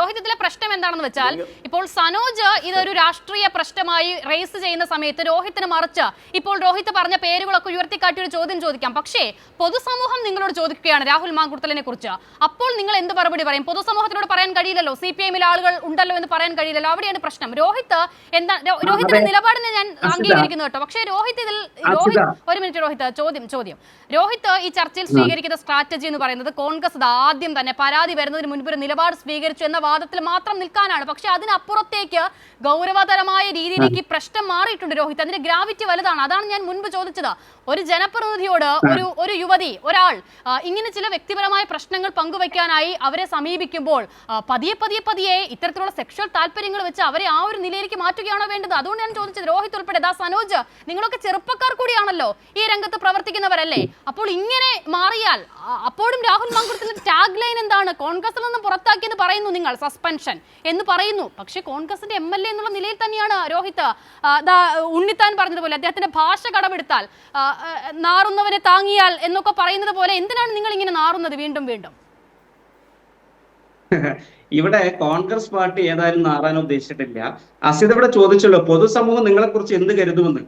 രോഹിത് ഇതിലെ പ്രശ്നം എന്താണെന്ന് വെച്ചാൽ ഇപ്പോൾ സനോജ് ഇതൊരു രാഷ്ട്രീയ പ്രശ്നമായി റേസ് ചെയ്യുന്ന സമയത്ത് രോഹിത്തിന് മറിച്ച് ഇപ്പോൾ രോഹിത് പറഞ്ഞ പേരുകളൊക്കെ ഉയർത്തിക്കാട്ടി ഒരു ചോദ്യം ചോദിക്കാം. പക്ഷേ പൊതുസമൂഹം നിങ്ങളോട് ചോദിക്കുകയാണ് രാഹുൽ മാങ്കുർത്തലിനെ കുറിച്ച്. അപ്പോൾ നിങ്ങൾ എന്ത് മറുപടി പറയും? പൊതുസമൂഹത്തിനോട് പറയാൻ കഴിയില്ലല്ലോ. സി പി എമ്മിൽ ആളുകൾ ഉണ്ടല്ലോ എന്ന് പറയാൻ കഴിയില്ലല്ലോ. അവിടെയാണ് പ്രശ്നം. രോഹിത് എന്താ രോഹിത്തിന്റെ നിലപാടിനെ ഞാൻ അംഗീകരിക്കുന്നു കേട്ടോ. പക്ഷേ രോഹിത് ഇതിൽ രോഹിത് ഒരു മിനിറ്റ് രോഹിത് ചോദ്യം ചോദ്യം. രോഹിത് ഈ ചർച്ചയിൽ സ്വീകരിക്കുന്ന സ്ട്രാറ്റജി എന്ന് പറയുന്നത് കോൺഗ്രസ് ആദ്യം തന്നെ പരാതി വരുന്നതിന് മുൻപ് ഒരു നിലപാട് സ്വീകരിച്ചു എന്ന വാദത്തിൽ മാത്രം നിൽക്കാനാണ്. പക്ഷെ അതിനപ്പുറത്തേക്ക് ഗൗരവതരമായ രീതിയിലേക്ക് പ്രശ്നം മാറിയിട്ടുണ്ട് രോഹിത്. അതിന്റെ ഗ്രാവിറ്റി വലുതാണ്. അതാണ് ഞാൻ മുൻപ് ചോദിച്ചത്. ഒരു ജനപ്രതിനിധിയോട് ഒരു ഒരു യുവതി ഒരാൾ ഇങ്ങനെ ചില വ്യക്തിപരമായ പ്രശ്നങ്ങൾ പങ്കുവയ്ക്കാനായി അവരെ സമീപിക്കുമ്പോൾ പതിയെ പതിയെ പതിയെ ഇത്തരത്തിലുള്ള സെക്ഷൽ താല്പര്യങ്ങൾ വെച്ച് അവരെ ആ ഒരു നിലയിലേക്ക് മാറ്റുകയാണോ വേണ്ടത്? അതുകൊണ്ട് ഞാൻ ചോദിച്ചത് രോഹിത് ഉൾപ്പെടെ ദാ സനോജ് നിങ്ങളൊക്കെ ചെറുപ്പക്കാർ കൂടിയാണല്ലോ ഈ രംഗത്ത് പ്രവർത്തിക്കുന്നവരല്ലേ? അപ്പോൾ ഇങ്ങനെ മാറിയാൽ അപ്പോഴും രാഹുൽ മാങ്കുളത്തിന്റെ ടാഗ് ലൈൻ എന്താണ്? കോൺഗ്രസിൽ നിന്ന് പുറത്താക്കിയെന്ന് പറയുന്നു നിങ്ങൾ. സസ്പെൻഷൻ എന്ന് പറയുന്നു. പക്ഷേ കോൺഗ്രസിന്റെ എം എൽ എ എന്നുള്ള നിലയിൽ തന്നെയാണ് രോഹിത്. ഉണ്ണിത്താൻ പറഞ്ഞതുപോലെ അദ്ദേഹത്തിന്റെ ഭാഷ കടമെടുത്താൽ നാറുന്നവരെ താങ്ങിയാൽ എന്നൊക്കെ പറയുന്നത് പോലെ എന്തിനാണ് നിങ്ങൾ ഇങ്ങനെ നാറുന്നത് വീണ്ടും വീണ്ടും? ഇവിടെ കോൺഗ്രസ് പാർട്ടി ഏതായാലും നാറാൻ ഉദ്ദേശിച്ചിട്ടില്ല. അസിത് ഇവിടെ ചോദിച്ചല്ലോ പൊതുസമൂഹം നിങ്ങളെ കുറിച്ച് എന്ത് കരുതുമെന്ന്?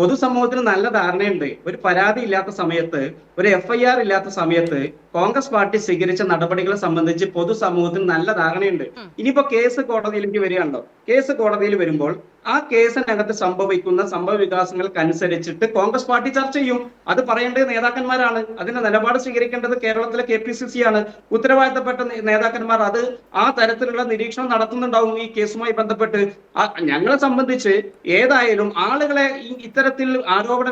പൊതുസമൂഹത്തിന് നല്ല ധാരണയുണ്ട്. ഒരു പരാതി ഇല്ലാത്ത സമയത്ത് ഒരു എഫ് ഐ ആർ ഇല്ലാത്ത സമയത്ത് കോൺഗ്രസ് പാർട്ടി സ്വീകരിച്ച നടപടികളെ സംബന്ധിച്ച് പൊതുസമൂഹത്തിന് നല്ല ധാരണയുണ്ട്. ഇനിയിപ്പോ കേസ് കോടതിയിലേക്ക് വരികയാണല്ലോ. കേസ് കോടതിയിൽ വരുമ്പോൾ ആ കേസിനകത്ത് സംഭവിക്കുന്ന സംഭവ വികാസങ്ങൾക്കനുസരിച്ചിട്ട് കോൺഗ്രസ് പാർട്ടി ചർച്ച ചെയ്യും. അത് പറയേണ്ടത് നേതാക്കന്മാരാണ്. അതിന്റെ നിലപാട് സ്വീകരിക്കേണ്ടത് കേരളത്തിലെ കെ പി സി സി ആണ്. ഉത്തരവാദിത്തപ്പെട്ട നേതാക്കന്മാർ അത് ആ തരത്തിലുള്ള നിരീക്ഷണം നടത്തുന്നുണ്ടാവും ഈ കേസുമായി ബന്ധപ്പെട്ട്. ഞങ്ങളെ സംബന്ധിച്ച് ഏതായാലും ആളുകളെ ഇത്തരത്തിൽ ആരോപണ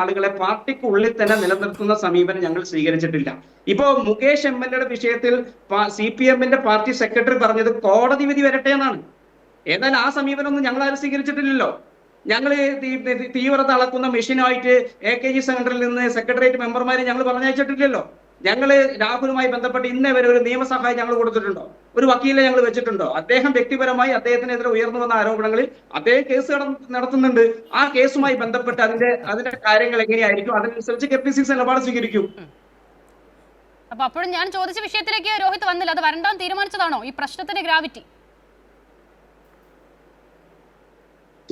ആളുകളെ പാർട്ടിക്കുള്ളിൽ തന്നെ നിലനിർത്തുന്ന സമീപനം ഞങ്ങൾ സ്വീകരിച്ചിട്ടില്ല. ഇപ്പോ മുകേഷ് എം എൽ എയുടെ വിഷയത്തിൽ സി പി എമ്മിന്റെ പാർട്ടി സെക്രട്ടറി പറഞ്ഞത് കോടതി വിധി വരട്ടെ എന്നാണ്. ഏതായാലും ആ സമീപനമൊന്നും ഞങ്ങൾ ആരും സ്വീകരിച്ചിട്ടില്ലല്ലോ ഞങ്ങൾ തീവ്രത അളക്കുന്ന മെഷീനായിട്ട് എ കെ ജി സെന്ററിൽ നിന്ന് സെക്രട്ടേറിയറ്റ് മെമ്പർമാരെ ഞങ്ങൾ പറഞ്ഞയച്ചിട്ടില്ലല്ലോ. ഞങ്ങൾ രാഹുലുമായി ബന്ധപ്പെട്ട് ഇന്നേ വരെ ഒരു നിയമസഹായം ഞങ്ങൾ കൊടുത്തിട്ടുണ്ടോ? ഒരു വക്കീലെ ഞങ്ങൾ വെച്ചിട്ടുണ്ടോ? അദ്ദേഹം വ്യക്തിപരമായി അദ്ദേഹത്തിനെതിരെ ഉയർന്നു വന്ന ആരോപണങ്ങളിൽ അദ്ദേഹം കേസ് നട- നടത്തുന്നുണ്ട്. ആ കേസുമായി ബന്ധപ്പെട്ട് അതിന്റെ അതിന്റെ കാര്യങ്ങൾ എങ്ങനെയായിരിക്കും? അതിനനുസരിച്ച് കെ പി സി സി നിലപാട് സ്വീകരിക്കും. അപ്പൊ അപ്പോഴും ഞാൻ ചോദിച്ച വിഷയത്തിലേക്ക് രോഹിത് വന്നില്ല. അത് വരണ്ടാൻ തീരുമാനിച്ചതാണോ? ഈ പ്രശ്നത്തിന്റെ ഗ്രാവിറ്റി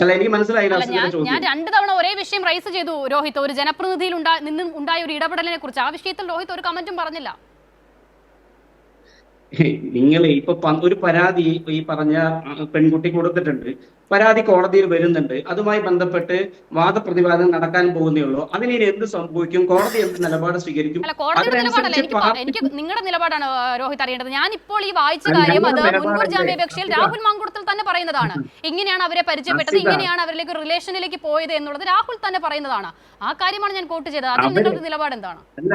അല്ല എനിക്ക് മനസ്സിലായില്ല ഞാൻ രണ്ടു തവണ ഒരേ വിഷയം റൈസ് ചെയ്തു രോഹിത്. ഒരു ജനപ്രതിനിധിയിൽ നിന്നും ഉണ്ടായ ഒരു ഇടപെടലിനെ കുറിച്ച്. ആ വിഷയത്തിൽ രോഹിത് ഒരു കമന്റും പറഞ്ഞില്ല. നിങ്ങൾ ഇപ്പൊ ഒരു പരാതി ഈ പറഞ്ഞ പെൺകുട്ടി കൊടുത്തിട്ടുണ്ട്. പരാതി കോടതിയിൽ വരുന്നുണ്ട്. അതുമായി ബന്ധപ്പെട്ട് വാദപ്രതിവാദം നടക്കാൻ പോകുന്നേ ഉള്ളൂ. അതിന് എന്ത് സംഭവിക്കും? കോടതി എന്ത് നിലപാട് സ്വീകരിക്കും? എനിക്ക് നിങ്ങളുടെ നിലപാടാണ് രോഹിത് അറിയേണ്ടത്. ഞാൻ ഇപ്പോൾ ഈ വായിച്ച കാര്യം അത് മുൻകൂർ? ജാമ്യാപേക്ഷയിൽ രാഹുൽ മാങ്കുടത്തിൽ തന്നെ പറയുന്നതാണ്. ഇങ്ങനെയാണ് അവരെ പരിചയപ്പെട്ടത്. ഇങ്ങനെയാണ് അവരിലേക്ക് റിലേഷനിലേക്ക് പോയത് എന്നുള്ളത് രാഹുൽ തന്നെ പറയുന്നതാണ്. ആ കാര്യമാണ് ഞാൻ കോട്ട് ചെയ്തത്. അതിൽ നിങ്ങളുടെ നിലപാട് എന്താണ്? അല്ല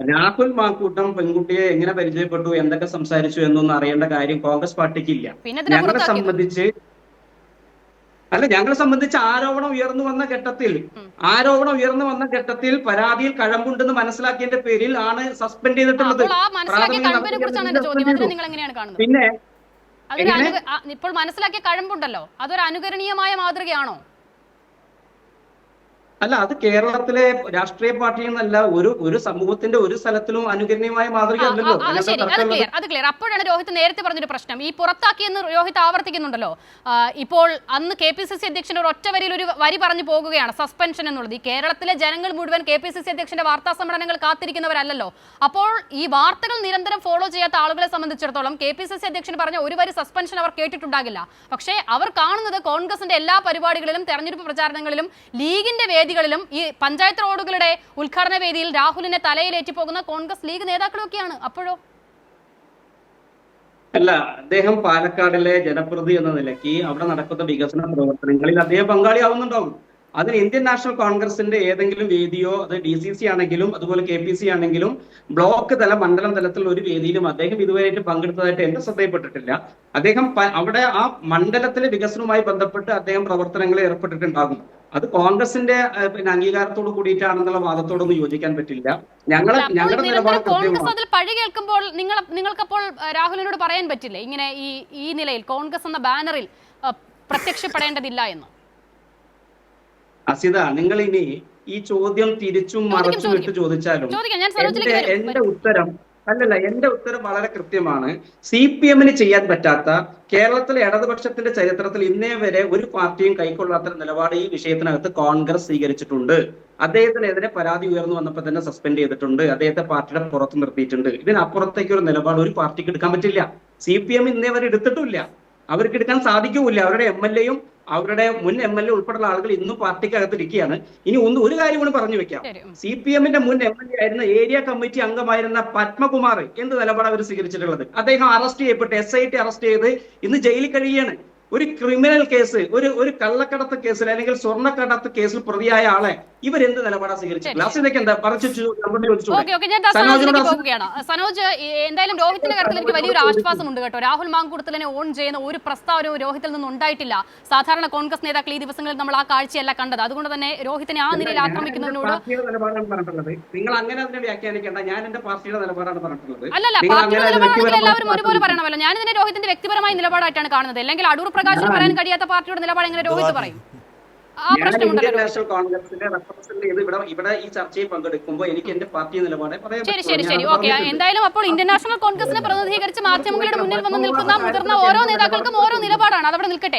രാഹുൽ മാക്കൂട്ടം പെൺകുട്ടിയെ എങ്ങനെ പരിചയപ്പെട്ടു എന്തൊക്കെ സംസാരിച്ചു എന്നൊന്നും അറിയേണ്ട കാര്യം കോൺഗ്രസ് പാർട്ടിക്ക് ഇല്ല ഞങ്ങളെ സംബന്ധിച്ച് അല്ല ഞങ്ങളെ സംബന്ധിച്ച് ആരോപണം ഉയർന്നു വന്ന ഘട്ടത്തിൽ ആരോപണം ഉയർന്നു വന്ന ഘട്ടത്തിൽ പരാതിയിൽ കഴമ്പുണ്ടെന്ന് മനസ്സിലാക്കിയതിന്റെ പേരിൽ ആണ് സസ്പെൻഡ് ചെയ്തിട്ടുള്ളത്. പിന്നെ ഇപ്പോൾ മനസ്സിലാക്കിയ കഴമ്പുണ്ടല്ലോ. അതൊരു അനുകരണീയമായ മാതൃകയാണോ? അല്ല അത് കേരളത്തിലെ രാഷ്ട്രീയ പാർട്ടി എന്നല്ല ഒരു ഒരു സമൂഹത്തിന്റെ ഒരു സ്ഥലത്തിലും അനുകരണീയമായ മാതൃക അല്ലല്ലോ. ക്ലിയർ അത് ക്ലിയർ അപ്പോഴാണ് രോഹിത് നേരത്തെ പറഞ്ഞൊരു പ്രശ്നം. ഈ പുറത്താക്കിയെന്ന് രോഹിത് ആവർത്തിക്കുന്നുണ്ടല്ലോ. ഇപ്പോൾ അന്ന് കെ പി സി സി അധ്യക്ഷൻ ഒരു ഒറ്റ വരിയിൽ ഒരു വരി പറഞ്ഞു പോകുകയാണ് സസ്പെൻഷൻ എന്നുള്ളത്. ഈ കേരളത്തിലെ ജനങ്ങൾ മുഴുവൻ കെ പി സി സി അധ്യക്ഷന്റെ വാർത്താ സമ്മേളനങ്ങൾ കാത്തിരിക്കുന്നവരല്ലോ അപ്പോൾ ഈ വാർത്തകൾ നിരന്തരം ഫോളോ ചെയ്യാത്ത ആളുകളെ സംബന്ധിച്ചിടത്തോളം കെ പി സി സി അധ്യക്ഷൻ പറഞ്ഞ ഒരു വരി സസ്പെൻഷൻ അവർ കേട്ടിട്ടുണ്ടാകില്ല. പക്ഷേ അവർ കാണുന്നത് കോൺഗ്രസിന്റെ എല്ലാ പരിപാടികളിലും തെരഞ്ഞെടുപ്പ് പ്രചാരണങ്ങളിലും ലീഗിന്റെ വേദികളിലും ഈ പഞ്ചായത്ത് റോഡുകളുടെ ഉദ്ഘാടന വേദിയിൽ രാഹുലിനെ തലയിലേറ്റി പോകുന്ന കോൺഗ്രസ് ലീഗ് നേതാക്കളൊക്കെയാണ്. അപ്പോഴോ? അല്ല അദ്ദേഹം പാലക്കാടിലെ ജനപ്രതി എന്ന നിലയ്ക്ക് അവിടെ നടക്കുന്ന വികസന പ്രവർത്തനങ്ങളിൽ അദ്ദേഹം പങ്കാളിയാവുന്നുണ്ടാവും. അതിന് ഇന്ത്യൻ നാഷണൽ കോൺഗ്രസിന്റെ ഏതെങ്കിലും വേദിയോ അത് ഡി സി സി ആണെങ്കിലും അതുപോലെ കെ പി സി ആണെങ്കിലും ബ്ലോക്ക് തല മണ്ഡലം തലത്തിലുള്ള ഒരു വേദിയിലും അദ്ദേഹം ഇതുവരെയായിട്ട് പങ്കെടുത്തതായിട്ട് എന്റെ ശ്രദ്ധയിൽപ്പെട്ടിട്ടില്ല. അദ്ദേഹം അവിടെ ആ മണ്ഡലത്തിലെ വികസനവുമായി ബന്ധപ്പെട്ട് അദ്ദേഹം പ്രവർത്തനങ്ങളിൽ ഏർപ്പെട്ടിട്ടുണ്ടാകും. അത് കോൺഗ്രസിന്റെ പിന്നെ അംഗീകാരത്തോട് കൂടിയിട്ടാണെന്നുള്ള വാദത്തോടൊന്നും യോജിക്കാൻ പറ്റില്ല. ഞങ്ങളെ ഞങ്ങളുടെ നിലപാട് കോൺഗ്രസ് അതിൽ പഴി കേൾക്കുമ്പോൾ നിങ്ങൾ നിങ്ങൾക്കപ്പോൾ അപ്പോൾ രാഹുലിനോട് പറയാൻ പറ്റില്ലേ? ഇങ്ങനെ ഈ ഈ നിലയിൽ കോൺഗ്രസ് എന്ന ബാനറിൽ പ്രത്യക്ഷപ്പെടേണ്ടതില്ല എന്ന്. അസിത നിങ്ങൾ ഇനി ഈ ചോദ്യം തിരിച്ചും മറച്ചും. ഇട്ട് ചോദിച്ചാലും എന്റെ ഉത്തരം അല്ലല്ല എന്റെ ഉത്തരം വളരെ കൃത്യമാണ്. സി പി എമ്മിന് ചെയ്യാൻ പറ്റാത്ത കേരളത്തിലെ ഇടതുപക്ഷത്തിന്റെ ചരിത്രത്തിൽ ഇന്നേ വരെ ഒരു പാർട്ടിയും കൈക്കൊള്ളാത്ത നിലപാട് ഈ വിഷയത്തിനകത്ത് കോൺഗ്രസ് സ്വീകരിച്ചിട്ടുണ്ട്. അദ്ദേഹത്തിനെതിരെ പരാതി ഉയർന്നു വന്നപ്പോൾ തന്നെ സസ്പെൻഡ് ചെയ്തിട്ടുണ്ട്. അദ്ദേഹത്തെ പാർട്ടിയുടെ പുറത്ത് നിർത്തിയിട്ടുണ്ട്. ഇതിനപ്പുറത്തേക്ക് ഒരു നിലപാട് ഒരു പാർട്ടിക്ക് എടുക്കാൻ പറ്റില്ല. സി പി എം ഇന്നേ വരെ എടുത്തിട്ടില്ല അവർക്ക് എടുക്കാൻ സാധിക്കൂല അവരുടെ എം എൽ എയും അവരുടെ മുൻ എം എൽ എ ഉൾപ്പെടെയുള്ള ആളുകൾ ഇന്നും പാർട്ടിക്കകത്ത് ഇരിക്കുകയാണ് ഇനി ഒന്ന് ഒരു കാര്യം കൂടി പറഞ്ഞു വെക്കാം. സി പി എമ്മിന്റെ മുൻ എം എൽ എ ആയിരുന്ന ഏരിയ കമ്മിറ്റി അംഗമായിരുന്ന പത്മകുമാർ എന്ത് നിലപാട് അവർ സ്വീകരിച്ചിട്ടുള്ളത്? അദ്ദേഹം അറസ്റ്റ് ചെയ്യപ്പെട്ട് എസ് ഐ ടി അറസ്റ്റ് ചെയ്ത് ഇന്ന് ജയിലിൽ കഴിയാണ് ഒരു ക്രിമിനൽ കേസ് ഒരു ഒരു കള്ളക്കടത്ത് കേസിൽ അല്ലെങ്കിൽ സ്വർണക്കടത്ത് കേസിൽ പ്രതിയായ ആളെ ഇവരെന്ത് നിലപാടാണ് സ്വീകരിച്ചിട്ടുള്ളത് അസിതൊക്കെ എന്താ? പറഞ്ഞു സനോജ് എന്തായാലും രോഹിത്തിന്റെ കാര്യത്തിൽ എനിക്ക് വലിയൊരു ആശ്വാസമുണ്ട് കേട്ടോ. രാഹുൽ മാങ്കൂട്ടത്തിനെ ഓൺ ചെയ്യുന്ന ഒരു പ്രസ്താവനവും രോഹിത്തിൽ നിന്ന് ഉണ്ടായിട്ടില്ല. സാധാരണ കോൺഗ്രസ് നേതാക്കൾ ഈ ദിവസങ്ങളിൽ നമ്മൾ ആ കാഴ്ചയല്ല കണ്ടത്. അതുകൊണ്ട് തന്നെ രോഹിത്തിനെ ആ നിലയിൽ ആക്രമിക്കുന്നതിനോട് നിങ്ങൾ അങ്ങനെ അതിനെ വ്യാഖ്യാനിക്കേണ്ട. ഞാൻ എന്റെ പാർട്ടിയുടെ നിലപാടാണ് പറഞ്ഞിട്ടുള്ളത്. അല്ലല്ല പാർട്ടിയുടെ നിലപാടാണെങ്കിൽ എല്ലാവരും ഒരുപോലെ പറയണമല്ലോ. ഞാൻ ഇതിനെ രോഹിത്തിന്റെ വ്യക്തിപരമായ നിലപാടായിട്ടാണ് കാണുന്നത്. അല്ലെങ്കിൽ അടൂർ പ്രകാശിന് പറയാൻ കഴിയാത്ത പാർട്ടിയുടെ നിലപാട് എങ്ങനെ രോഹിത് പറയും? ശരി ശരി ശരി. ഓക്കെ എന്തായാലും അപ്പോൾ ഇന്ത്യൻ നാഷണൽ കോൺഗ്രസിനെ പ്രതിനിധീകരിച്ച് മാധ്യമങ്ങളുടെ മുന്നിൽ വന്ന് നിൽക്കുന്ന മുതിർന്ന ഓരോ നേതാക്കൾക്കും ഓരോ നിലപാടാണ്. അതവിടെ നിൽക്കട്ടെ.